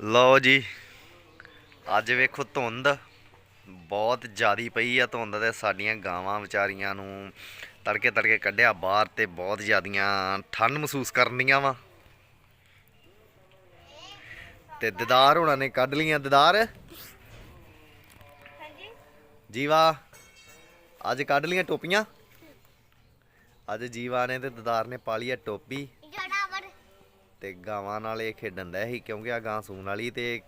ਲਓ ਜੀ ਅੱਜ ਵੇਖੋ ਧੁੰਦ ਬਹੁਤ ਜ਼ਿਆਦੀ ਪਈ ਆ ਧੁੰਦ ਤੇ ਸਾਡੀਆਂ ਗਾਵਾਂ ਵਿਚਾਰੀਆਂ ਨੂੰ ਤੜਕੇ ਤੜਕੇ ਕੱਢਿਆ ਬਾਹਰ ਤੇ ਬਹੁਤ ਜ਼ਿਆਦੀਆਂ ਠੰਡ ਮਹਿਸੂਸ ਕਰਨੀਆਂ ਵਾ। ਤੇ ਦਿਦਾਰ ਹੋਣਾ ਨੇ ਕੱਢ ਲੀਆਂ ਦਿਦਾਰ। ਹਾਂਜੀ। ਜੀਵਾ ਅੱਜ ਕੱਢ ਲੀਆਂ ਟੋਪੀਆਂ। ਅੱਜ ਜੀਵਾ ਨੇ ਤੇ ਦਿਦਾਰ ਨੇ ਪਾ ਲਈ ਆ ਟੋਪੀ। ਤੇ ਗਾਵਾਂ ਨਾਲ ਇਹ ਖੇਡਣ ਦਾ ਸੀ ਕਿਉਂਕਿ ਆ ਗਾਂ ਸੂਣ ਵਾਲੀ ਤੇ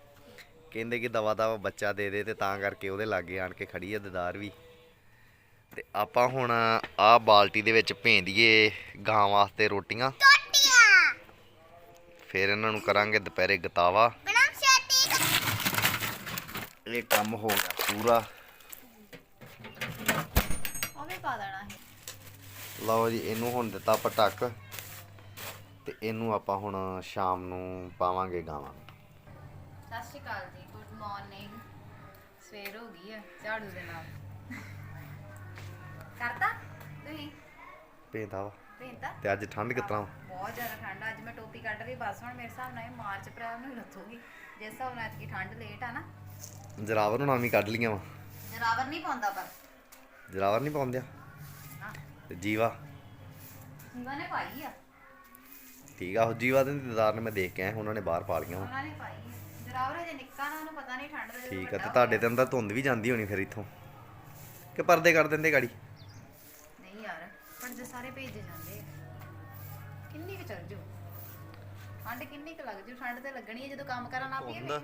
ਕਹਿੰਦੇ ਕਿ ਦਵਾ ਦਵਾ ਬੱਚਾ ਦੇ ਦੇ ਤੇ ਤਾਂ ਕਰਕੇ ਉਹਦੇ ਲਾਗੇ ਆਣ ਕੇ ਖੜੀ ਆ ਦਦਾਰ ਵੀ। ਤੇ ਆਪਾਂ ਹੁਣ ਆਹ ਬਾਲਟੀ ਦੇ ਵਿੱਚ ਭੇਂਦੀਏ ਗਾਂ ਵਾਸਤੇ ਰੋਟੀਆਂ। ਫਿਰ ਇਹਨਾਂ ਨੂੰ ਕਰਾਂਗੇ ਦੁਪਹਿਰੇ ਗਤਾਵਾ। ਇਹ ਕੰਮ ਹੋ ਗਿਆ ਪੂਰਾ। ਉਹ ਵੀ ਪਾ ਦੇਣਾ ਹੈ ਲਓ ਜੀ ਇਹਨੂੰ ਹੁਣ ਦਿੱਤਾ ਪਟਕ। ਤੇ ਇਹਨੂੰ ਆਪਾਂ ਹੁਣ ਸ਼ਾਮ ਨੂੰ ਪਾਵਾਂਗੇ ਗਾਵਾਂ। ਨੂੰ। ਸਤਿ ਸ਼੍ਰੀ ਅਕਾਲ ਜੀ ਗੁੱਡ ਮਾਰਨਿੰਗ। ਸਵੇਰ ਹੋ ਗਈ ਹੈ ਝਾੜੂ ਦੇ ਨਾਲ। ਕਰਤਾ ਤੁਸੀਂ? ਭੇਂਦਾ ਵਾ। ਭੇਂਤਾ ਤੇ ਅੱਜ ਠੰਡ ਕਿਤਨਾ ਬਹੁਤ ਜ਼ਿਆਦਾ ਠੰਡ ਆ। ਅੱਜ ਮੈਂ ਟੋਪੀ ਕੱਢ ਰਹੀ ਬਸ ਹੁਣ ਮੇਰੇ ਹਿਸਾਬ ਨਾਲ ਇਹ ਮਾਰਚ ਅਪ੍ਰੈਲ ਨੂੰ ਹੀ ਲੱਥੂਗੀ ਜਿਸ ਹਿਸਾਬ ਨਾਲ ਐਤਕੀ ਠੰਡ ਲੇਟ ਆ ਨਾ। ਜਰਾਵਰ ਨੂੰ ਨਾਮੀ ਕੱਢ ਲੀਆਂ ਵਾ। ਜਰਾਵਰ ਨਹੀਂ ਪਾਉਂਦਾ ਪਰ। ਜਰਾਵਰ ਨਹੀਂ ਪਾਉਂਦਿਆ ਨਾ ਤੇ ਜੀਵਾ? ਜੀਵਾ ਨੇ ਪਾਈ ਆ। ਠੀਕ ਆ ਉਹ ਜੀਵਾ ਦੇ ਇੰਤਜ਼ਾਰ ਨੇ ਮੈਂ ਦੇਖ ਕੇ ਆਇਆ ਉਹਨਾਂ ਨੇ ਬਾਹਰ ਪਾ ਲੀਆਂ ਵਾ ਉਹਨਾਂ ਨੇ ਪਾਈ ਜਰਾਵਰ ਹਜੇ ਨਿੱਕਾ ਨਾ ਉਹਨੂੰ ਪਤਾ ਨਹੀਂ ਠੰਡ ਦੇ ਠੀਕ ਆ ਤੇ ਤੁਹਾਡੇ ਤੇ ਅੰਦਰ ਧੁੰਦ ਵੀ ਜਾਂਦੀ ਹੋਣੀ ਫਿਰ ਇੱਥੋਂ। ਕਿ ਪਰਦੇ ਕਰ ਦਿੰਦੇ ਗਾੜੀ? ਨਹੀਂ ਯਾਰ ਪਰ ਜੇ ਸਾਰੇ ਭੇਜੇ ਜਾਂਦੇ ਆ। ਕਿੰਨੀ ਕੁ ਚੱਲ ਜੂ? ਠੰਡ ਕਿੰਨੀ ਕੁ ਲੱਗ ਜੂ? ਠੰਡ ਤੇ ਲੱਗਣੀ ਹੈ ਜਦੋਂ ਕੰਮ ਕਰਨ ਲੱਗ ਪਈਏ ਲੱਗ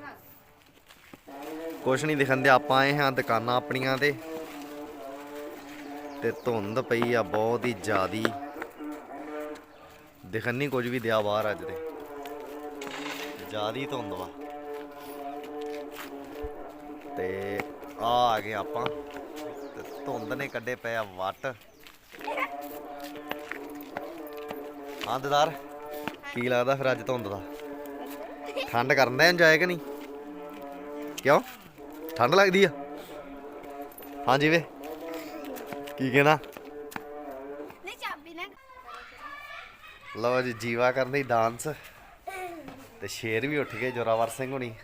ਕੁਛ ਨਹੀਂ ਦਿਖਣ ਦੇ ਆਪਾਂ ਆਏ ਹਾਂ ਦੁਕਾਨਾਂ ਆਪਣੀਆਂ ਤੇ। ਤੇ ਧੁੰਦ ਪਈ ਆ ਬਹੁਤ ਹੀ ਜ਼ਿਆਦੀ। ਦਿਖਣ ਨਹੀਂ ਕੁਝ ਵੀ ਦਿਆ ਬਾਹਰ ਅੱਜ ਤੇ। ਜ਼ਿਆਦੀ ਧੁੰਦ ਵਾ। ਤੇ ਆ ਆ ਗਏ ਆਪਾਂ। ਤੇ ਧੁੰਦ ਨੇ ਕੱਢੇ ਪਏ ਆ ਵੱਟ। ਹਾਂ ਦਦਾਰ, ਕੀ ਲੱਗਦਾ ਫਿਰ ਅੱਜ ਧੁੰਦ ਦਾ? ਠੰਡ ਕਰਨ ਦਾ ਇੰਜੋਏ ਕਿ ਨਹੀਂ? ਕਿਉਂ? ਠੰਡ ਲੱਗਦੀ ਆ? ਹਾਂਜੀ ਵੇ ਕੀ ਕਹਿਣਾ ਨਹੀਂ ਚਾਬੀ ਲੈ ਲਓ ਜੀ ਜੀਵਾ ਕਰਨੀ ਡਾਂਸ ਤੇ ਸ਼ੇਰ ਵੀ ਉੱਠ ਗਏ ਜੋਰਾਵਰ ਸਿੰਘ ਹੁਣੀ।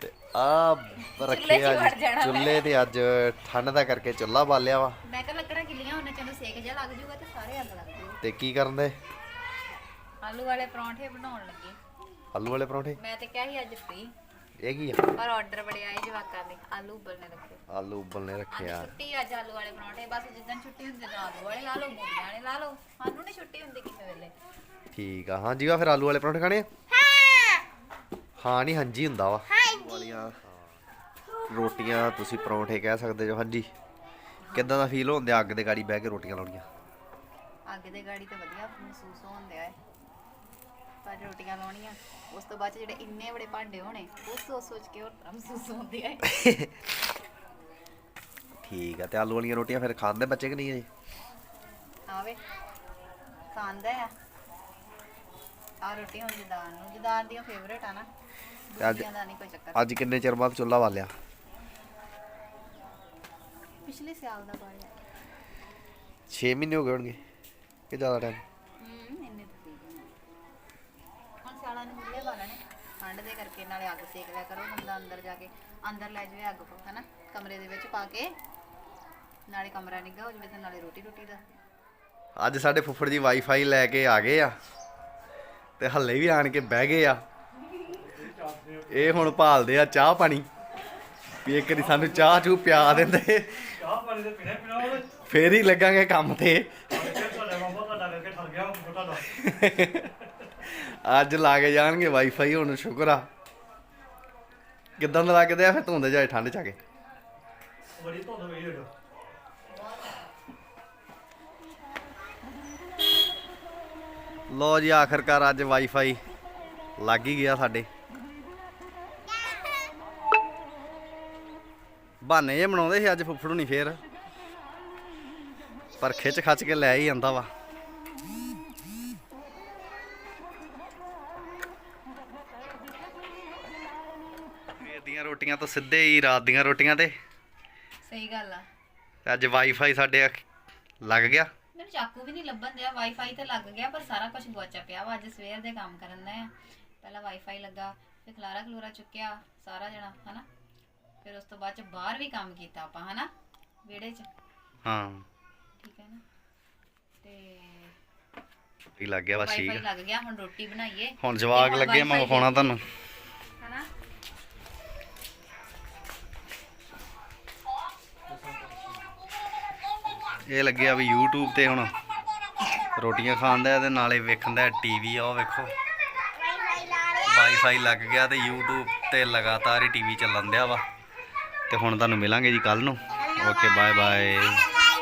ਤੇ ਆ ਰੱਖੇ 'ਚ ਵੜ ਅੱਜ ਜਾਣਾ ਮੈਂ। ਚੁੱਲ੍ਹੇ ਤੇ ਅੱਜ ਠੰਡ ਦਾ ਕਰਕੇ ਚੁੱਲ੍ਹਾ ਬਾਲਿਆ ਵਾ। ਮੈਂ ਕਿਹਾ ਲੱਕੜਾਂ ਗਿੱਲੀਆਂ ਉਹਨਾਂ ਚੋਂ ਸੇਕ ਜਿਹਾ ਲੱਗ ਜੂਗਾ ਤੇ ਸਾਰੇ ਅੱਗ ਲੱਗ ਜੂ ਤੇ ਕੀ ਕਰਨ ਦੇ? ਆਲੂ ਵਾਲੇ ਪਰੌਂਠੇ ਬਣਾਉਣ ਲੱਗੇ। ਆਲੂ ਵਾਲੇ ਪਰੌਂਠੇ? ਮੈਂ ਤੇ ਕਿਹਾ ਸੀ ਅੱਜ ਫ੍ਰੀ ਇਹ ਕੀ ਆ। ਪਰ ਆਰਡਰ ਬੜੇ ਆਏ ਜਵਾਕਾਂ ਦੇ ਆਲੂ ਉਬਲਣੇ ਰੱਖੇ। ਆਲੂ ਉਬਲਨੇ ਅੱਜ ਰੱਖੇ ਆ। ਛੁੱਟੀ ਅੱਜ ਆਲੂ ਵਾਲੇ ਪਰੌਂਠੇ ਬਸ ਜਿੱਦਾਂ ਛੁੱਟੀ ਹੁੰਦੀ ਤਾਂ ਆਲੂ ਵਾਲੇ ਲਾ ਲਓ ਮੂਲੀਆਂ ਵਾਲੇ ਲਾ ਲਓ ਸਾਨੂੰ ਨਹੀਂ ਛੁੱਟੀ ਹੁੰਦੀ ਕਿਸੇ ਵੇਲੇ। ਠੀਕ ਆ ਹਾਂ ਜੀਵਾ ਫਿਰ ਆਲੂ ਵਾਲੇ ਪਰੌਂਠੇ ਖਾਣੇ ਆ? ਹਾਂ। ਹਾਂ ਨਹੀਂ ਹਾਂਜੀ ਹੁੰਦਾ ਵਾ। ਹਾਂਜੀ। ਵਾਲੀਆਂ ਰੋਟੀਆਂ ਤੁਸੀਂ ਪਰੌਂਠੇ ਕਹਿ ਸਕਦੇ ਜੋ ਹਾਂਜੀ। ਕਿੱਦਾਂ ਦਾ ਫੀਲ ਹੁੰਦਿਆ ਅੱਗ ਦੇ ਗਾੜੀ ਬਹਿ ਕੇ ਰੋਟੀਆਂ ਲਾਉਣੀਆਂ? ਅੱਗ ਦੇ ਗਾੜੀ ਤੇ ਵਧੀਆ ਮਹਿਸੂਸ ਹੁੰਦਿਆ ਹੈ ਪਰ ਰੋਟੀਆਂ ਲਾਉਣੀਆਂ। ਉਸ ਤੋਂ ਬਾਅਦ 'ਚ ਜਿਹੜੇ ਇੰਨੇ ਬੜੇ ਭਾਂਡੇ ਹੋਣੇ ਉਹ ਸੋਚ ਸੋਚ ਕੇ ਹੋਰ ਤਰ੍ਹਾਂ ਮਹਿਸੂਸ ਹੁੰਦੀ ਹੈ ਠੀਕ ਆ ਤੇ ਆਲੂ ਵਾਲੀਆਂ ਰੋਟੀਆਂ ਫਿਰ ਖਾਂਦੇ ਬੱਚੇ ਕਿ ਨਹੀਂ ਆਵੇ ਖਾਂਦਾ ਆ। ਆ ਰੋਟੀ ਹੁਣ ਜਦਾਨ ਨੂੰ ਜਦਾਨ ਦੀਆਂ ਫੇਵਰੇਟ ਆ ਨਾ। ਤੇ ਅੱਜ- ਦੂਜਿਆਂ ਦਾ ਨਹੀਂ ਕੋਈ ਚੱਕਰ। ਅੱਜ ਕਿੰਨੇ ਚਿਰ ਬਾਅਦ ਚੁੱਲ੍ਹਾ ਬਾਲਿਆ? ਪਿਛਲੇ ਸਾਲ ਦਾ ਬਾਰਿਆ 6 ਮਹੀਨੇ ਹੋ ਗਏ ਹੋਣਗੇ ਕਿ ਜ਼ਿਆਦਾ ਟਾਈਮ ਹੂੰ ਇੰਨੇ ਤਾਂ ਠੀਕ ਨੇ ਮੁੱਲੇ ਬਾਲਣੇ ਠੰਡ ਦੇ ਕਰਕੇ ਨਾਲੇ ਅੱਗ ਸੇਕ ਲਿਆ ਕਰੋ ਬੰਦਾ ਅੰਦਰ ਜਾ ਕੇ ਅੰਦਰ ਲੈ ਜਾਵੇ ਅੱਗ ਪਾ ਹਨਾ? ਕਮਰੇ ਦੇ ਵਿੱਚ ਪਾ ਕੇ ਨਾਲੇ ਕਮਰਾ ਨਿੱਘਾ ਹੋ ਜਾਵੇ ਤੇ ਨਾਲੇ ਰੋਟੀ ਰੋਟੀ ਦਾ। ਅੱਜ ਸਾਡੇ ਫੁੱਫੜ ਜੀ ਵਾਈਫਾਈ ਲੈ ਕੇ ਆ ਗਏ ਆ ਤੇ ਹੱਲੇ ਵੀ ਆਣ ਕੇ ਬਹਿ ਗਏ ਆ। ਇਹ ਹੁਣ ਭਾਲਦੇ ਆ ਚਾਹ ਪਾਣੀ। ਵੀ ਇੱਕ ਵਾਰੀ ਸਾਨੂੰ ਚਾਹ ਚੂ ਪਿਆ ਦਿੰਦੇ। ਚਾਹ ਪਾਣੀ ਦੇ ਪੀਣੇ ਪੀਣਾ ਉਹਦੇ ਫੇਰ ਹੀ ਲੱਗਾਂਗੇ ਕੰਮ ਤੇ। ਤੁਹਾਡਾ ਮਾਮਾ ਤੁਹਾਡਾ ਕਰਕੇ ਠਰ ਗਿਆ ਉਹ ਤੁਹਾਡਾ। ਅੱਜ ਲਾ ਕੇ ਜਾਣਗੇ ਵਾਈਫਾਈ ਹੁਣ ਸ਼ੁਕਰ ਆ। ਕਿਦਾਂ ਦਾ ਲੱਗਦਾ ਫਿਰ ਧੁੰਦ ਜਾਏ ਠੰਡ ਚ ਆ ਕੇ। ਬੜੀ ਧੁੰਦ ਪਈ ਹੋਈ ਲੋ ਜੀ ਆਖਰਕਾਰ ਅੱਜ ਵਾਈਫਾਈ ਲੱਗ ਹੀ ਗਿਆ ਸਾਡੇ। ਬਹਾਨੇ ਜੇ ਬਣਾਉਂਦੇ ਸੀ ਅੱਜ ਫੁੱਫੜੂ ਨਹੀਂ ਫੇਰ। ਪਰ ਖਿੱਚ ਖੱਚ ਕੇ ਲੈ ਹੀ ਜਾਂਦਾ ਵਾ। ਦੀਆਂ ਰੋਟੀਆਂ ਤੋਂ ਸਿੱਧੇ ਹੀ ਰਾਤ ਦੀਆਂ ਰੋਟੀਆਂ ਤੇ। ਸਹੀ ਗੱਲ ਆ। ਤੇ ਅੱਜ ਵਾਈਫਾਈ ਸਾਡੇ ਲੱਗ ਗਿਆ। ਮੈਨੂੰ ਚਾਕੂ ਵੀ ਨਹੀਂ ਲੱਭਣ ਦਿਆ। ਵਾਈਫਾਈ ਤੇ ਲੱਗ ਗਿਆ ਪਰ ਸਾਰਾ ਕੁਝ ਗੁਆਚਾ ਪਿਆ ਵਾ। ਅੱਜ ਸਵੇਰ ਦੇ ਕੰਮ ਕਰਨ ਦਾ ਆ। ਪਹਿਲਾਂ ਵਾਈਫਾਈ ਲੱਗਾ ਫਿਰ ਖਲਾਰਾ ਖਲੂਰਾ ਚੁੱਕਿਆ ਸਾਰਾ ਜਣਾ ਹਨਾ? ਫਿਰ ਉਸ ਤੋਂ ਬਾਅਦ ਚ ਬਾਹਰ ਵੀ ਕੰਮ ਕੀਤਾ ਆਪਾਂ ਹਨਾ? ਵਿਹੜੇ 'ਚ। ਹਾਂ। ਠੀਕ ਹੈ ਨਾ? ਤੇ ਵੀ ਲੱਗ ਗਿਆ ਬਸ ਠੀਕ ਵਾਈਫਾਈ ਆ। ਲੱਗ ਗਿਆ ਹੁਣ ਰੋਟੀ ਬਣਾਈਏ। ਹੁਣ ਜਵਾਕ ਲੱਗੇ ਮੈਂ ਵਿਖਾਉਣਾ ਤੁਹਾਨੂੰ। ਹਨਾ? ਇਹ ਲੱਗਿਆ ਵੀ YouTube ਤੇ ਹੁਣ ਰੋਟੀਆਂ ਖਾਂਦਾ ਤੇ ਨਾਲੇ ਵੇਖਣ ਦਾ ਟੀਵੀ ਆ, ਉਹ ਵੇਖੋ। ਵਾਈਫਾਈ ਲਾ ਵਾਈਫਾਈ ਲੱਗ ਗਿਆ ਤੇ YouTube ਤੇ ਲਗਾਤਾਰ ਹੀ ਟੀਵੀ ਚੱਲਣ ਦਿਆ ਵਾ। ਤੇ ਹੁਣ ਤੁਹਾਨੂੰ ਮਿਲਾਂਗੇ ਜੀ ਕੱਲ ਨੂੰ। Okay bye bye